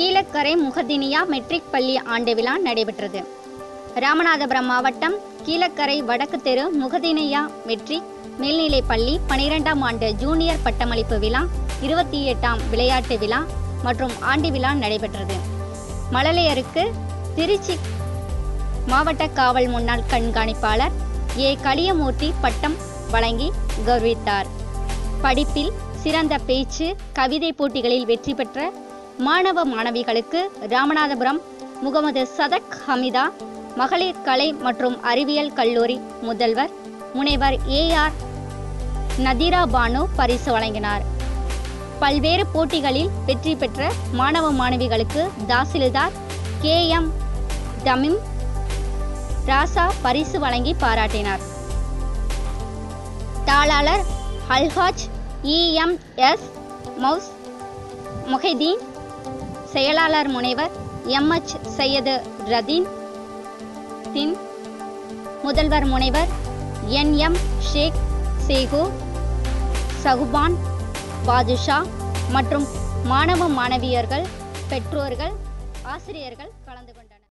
Kilakarai முகதினியா matric பள்ளி ஆண்டு விழா நடைபெற்றது. ராமநாதபுரம் மாவட்டம் கீழக்கரை வடக்கு தெரு முகதினியா மெட்ரிக் மேல்நிலைப் பள்ளி பனிரெண்டாம் ஆண்டு ஜூனியர் பட்டமளிப்பு விழா இருபத்தி எட்டாம் விளையாட்டு விழா மற்றும் ஆண்டு விழா நடைபெற்றது. மழலையருக்கு திருச்சி மாவட்ட காவல் முன்னாள் கண்காணிப்பாளர் ஏ. களியமூர்த்தி பட்டம் வழங்கி கௌரவித்தார். படிப்பில் சிறந்த பேச்சு கவிதை போட்டிகளில் வெற்றி பெற்ற மாணவ மாணவிகளுக்கு ராமநாதபுரம் முகமது சதக் ஹமிதா மகளிர் கலை மற்றும் அறிவியல் கல்லூரி முதல்வர் முனைவர் ஏஆர் நதிரா பானு பரிசு வழங்கினார். பல்வேறு போட்டிகளில் வெற்றி பெற்ற மாணவ மாணவிகளுக்கு தாசில்தார் கே எம் தமிம் ராசா பரிசு வழங்கி பாராட்டினார். தாளாளர் அல்ஹாஜ் இஎம்எஸ் மௌஸ் முஹைதீன் செயலாளர் முனைவர் எம்எச் சையது ரதீன் தின் முதல்வர் முனைவர் என் எம் ஷேக் சேகு சகுபான் பாதுஷா மற்றும் மாணவ மாணவியர்கள் பெற்றோர்கள் ஆசிரியர்கள் கலந்து கொண்டனர்.